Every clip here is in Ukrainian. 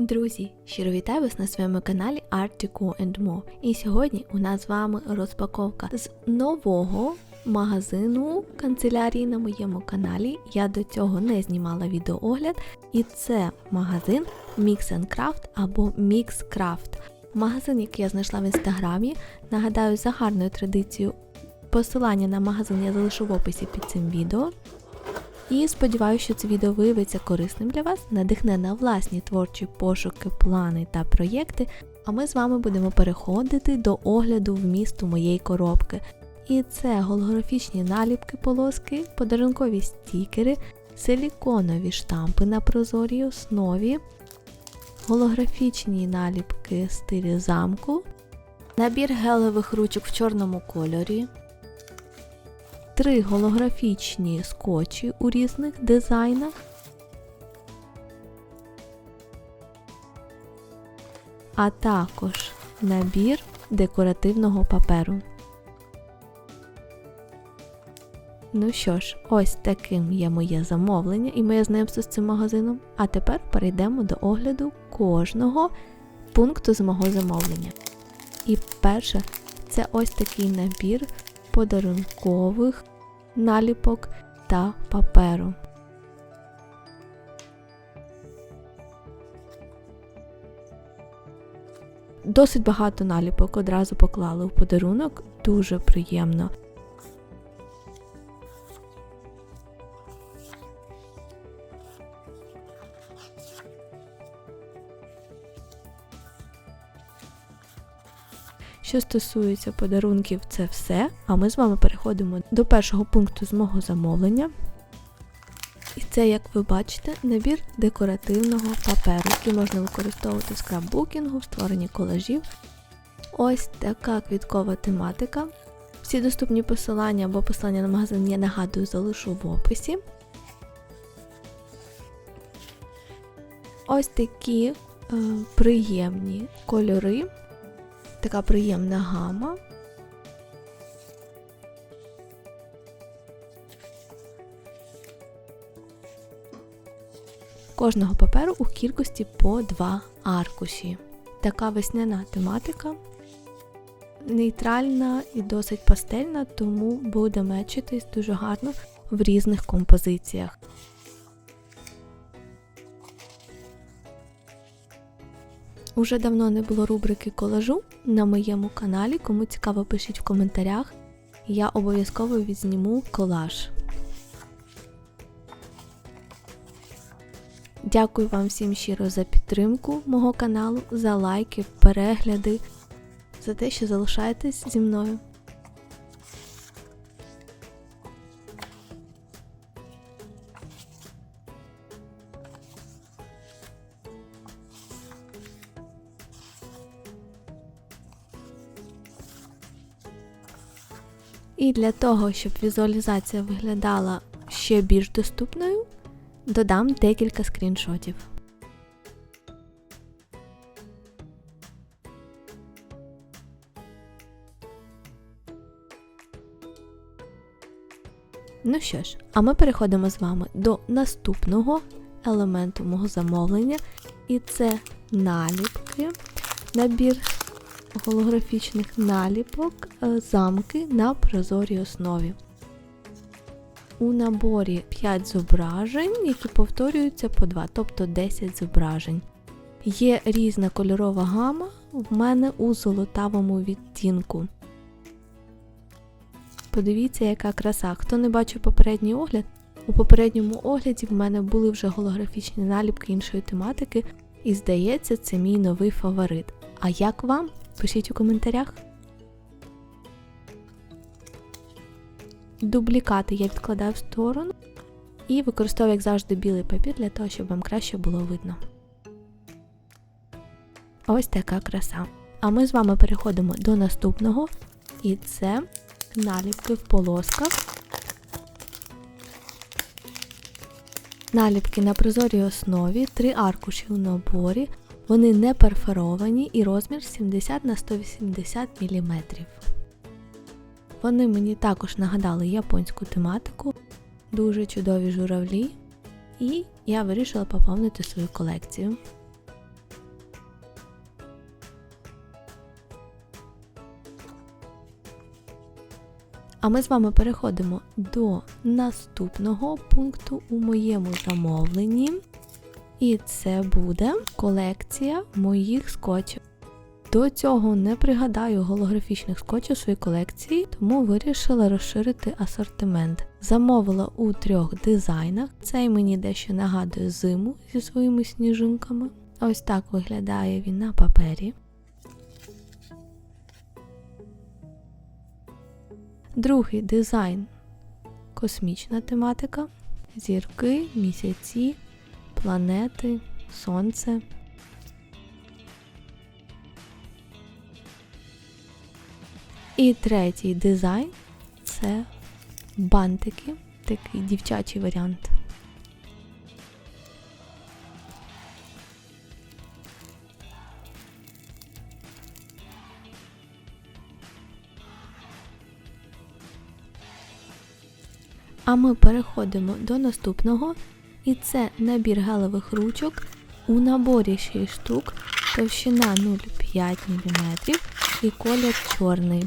Друзі, щиро вітаю вас на своєму каналі Art Deco and More. І сьогодні у нас з вами розпаковка з нового магазину канцелярії на моєму каналі. Я до цього не знімала відеоогляд, і це магазин Mix and Craft або Mix Craft. Магазин, який я знайшла в інстаграмі. Нагадаю, за гарною традицією посилання на магазин я залишу в описі під цим відео. І сподіваюся, що це відео виявиться корисним для вас, надихне на власні творчі пошуки, плани та проєкти. А ми з вами будемо переходити до огляду вмісту моєї коробки. І це голографічні наліпки полоски, подарункові стікери, силіконові штампи на прозорій основі, голографічні наліпки в стилі замку, набір гелевих ручок в чорному кольорі три голографічні скотчі у різних дизайнах, а також набір декоративного паперу. Ну що ж, ось таким є моє замовлення і моє знайомство з цим магазином. А тепер перейдемо до огляду кожного пункту з мого замовлення. І перше, це ось такий набір подарункових наліпок та паперу. Досить багато наліпок одразу поклали в подарунок, дуже приємно. Що стосується подарунків, це все. А ми з вами переходимо до першого пункту з мого замовлення. І це, як ви бачите, набір декоративного паперу, який можна використовувати в скраббукінгу, в створенні колажів. Ось така квіткова тематика. Всі доступні посилання або посилання на магазин, я нагадую, залишу в описі. Ось такі е, приємні кольори така приємна гама. Кожного паперу у кількості по два аркуші. Така весняна тематика. Нейтральна і досить пастельна, тому буде мечитись дуже гарно в різних композиціях. Уже давно не було рубрики колажу на моєму каналі. Кому цікаво, пишіть в коментарях. Я обов'язково відзніму колаж. Дякую вам всім щиро за підтримку мого каналу, за лайки, перегляди, за те, що залишаєтесь зі мною. І для того, щоб візуалізація виглядала ще більш доступною, додам декілька скріншотів. Ну що ж, а ми переходимо з вами до наступного елементу мого замовлення, і це наліпки, набір голографічних наліпок е, замки на прозорій основі. У наборі 5 зображень, які повторюються по 2, тобто 10 зображень. Є різна кольорова гама в мене у золотавому відтінку. Подивіться, яка краса. Хто не бачив попередній огляд, у попередньому огляді в мене були вже голографічні наліпки іншої тематики, і здається, це мій новий фаворит. А як вам? Пишіть у коментарях. Дублікати я відкладаю в сторону і використовую, як завжди, білий папір для того, щоб вам краще було видно. Ось така краса. А ми з вами переходимо до наступного, і це наліпки в полосках. Наліпки на прозорій основі, три аркуші в наборі, вони не перфоровані і розмір 70 на 180 мм. Вони мені також нагадали японську тематику, дуже чудові журавлі, і я вирішила поповнити свою колекцію. А ми з вами переходимо до наступного пункту у моєму замовленні. І це буде колекція моїх скотчів. До цього не пригадаю голографічних скотчів у своїй колекції, тому вирішила розширити асортимент. Замовила у трьох дизайнах. Цей мені дещо нагадує зиму зі своїми сніжинками. Ось так виглядає він на папері. Другий дизайн космічна тематика, зірки, місяці, планети, сонце. І третій дизайн це бантики, такий дівчачий варіант. А ми переходимо до наступного, і це набір гелевих ручок у наборі 6 штук, товщина 0,5 мм і колір чорний.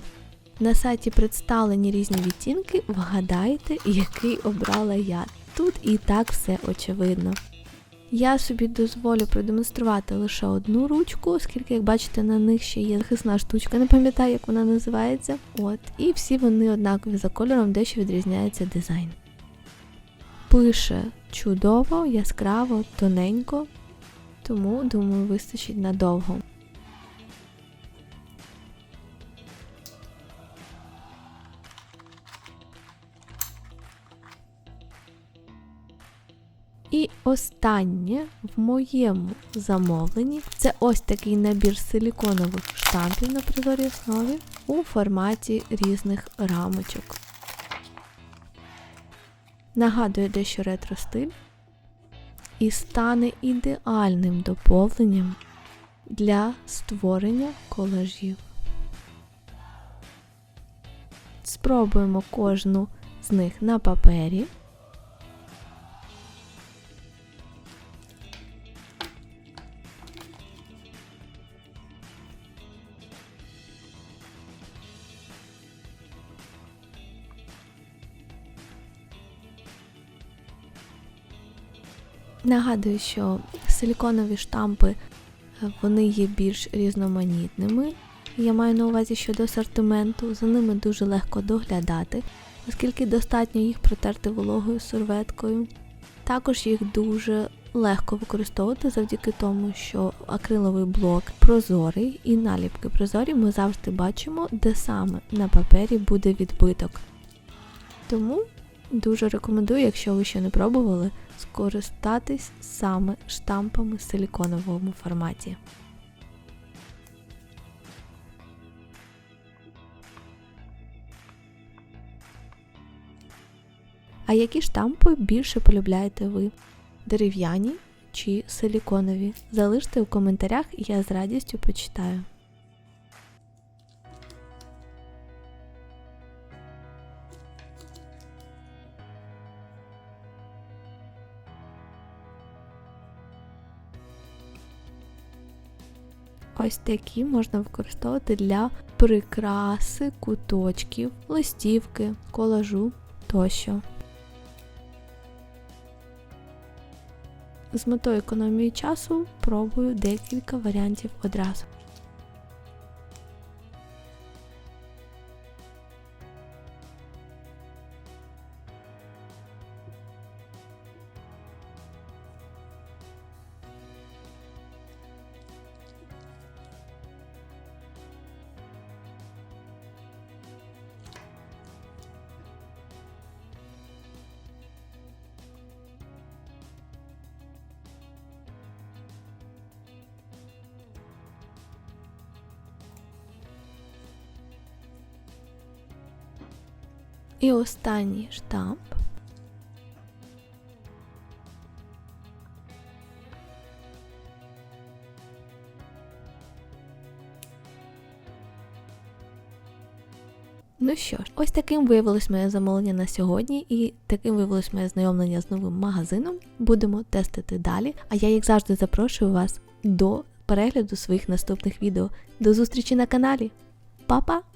На сайті представлені різні відтінки, вгадайте, який обрала я. Тут і так все очевидно. Я собі дозволю продемонструвати лише одну ручку, оскільки, як бачите, на них ще є захисна штучка, не пам'ятаю, як вона називається. От, І всі вони однакові за кольором, дещо відрізняється дизайн. Пише чудово, яскраво, тоненько, тому, думаю, вистачить надовго. І останнє в моєму замовленні це ось такий набір силіконових штампів на прозорій основі у форматі різних рамочок. Нагадує дещо ретро стиль і стане ідеальним доповненням для створення колажів. Спробуємо кожну з них на папері. Нагадую, що силіконові штампи е, вони є більш різноманітними. Я маю на увазі щодо асортименту, за ними дуже легко доглядати, оскільки достатньо їх протерти вологою серветкою. Також їх дуже легко використовувати завдяки тому, що акриловий блок прозорий і наліпки прозорі ми завжди бачимо, де саме на папері буде відбиток. Тому дуже рекомендую, якщо ви ще не пробували, скористатись саме штампами в силіконовому форматі. А які штампи більше полюбляєте ви? Дерев'яні чи силіконові? Залиште у коментарях, я з радістю почитаю. Ось такі можна використовувати для прикраси, куточків, листівки, колажу тощо. З метою економії часу пробую декілька варіантів одразу. І останній штамп. Ну що ж, ось таким виявилось моє замовлення на сьогодні, і таким виявилось моє знайомлення з новим магазином. Будемо тестити далі. А я, як завжди, запрошую вас до перегляду своїх наступних відео. До зустрічі на каналі. Па-па!